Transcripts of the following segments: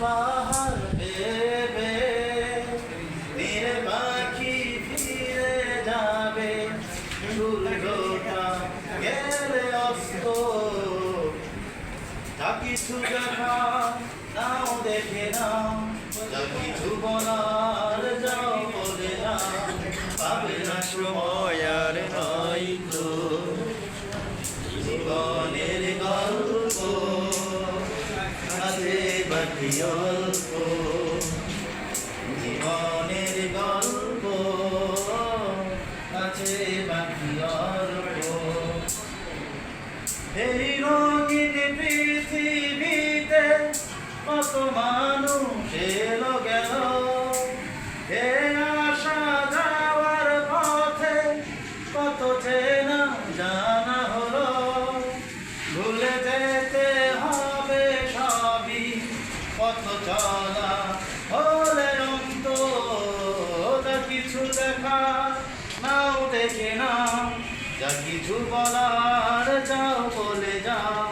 পাহাড় ভেবে নীল ফিরে যাবে। সূর্যটা গেলে অস্ত। তা কিছু দেখা দেখে নাও তা কিছু বলার যাও বলে না পাবে না সময় আর নয় অল্প জীবনের গল্প আছে বাকি অল্প। এই রঙিন পৃথিবীতে কত মানুষ এলো গেল। হে আসা যাওয়ার পথে কত চেনা জানা পথ চলা, হলে অন্ত কিছু দেখা, নাও দেখে নাও, যা কিছু বলার যাও বলে যাও,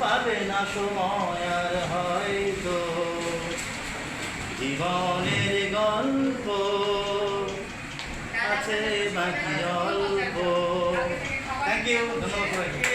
পাবে না সময় আর হয়তো। জীবনের গল্প আছে বাকি অল্প। থ্যাংক ইউ ধন্যবাদ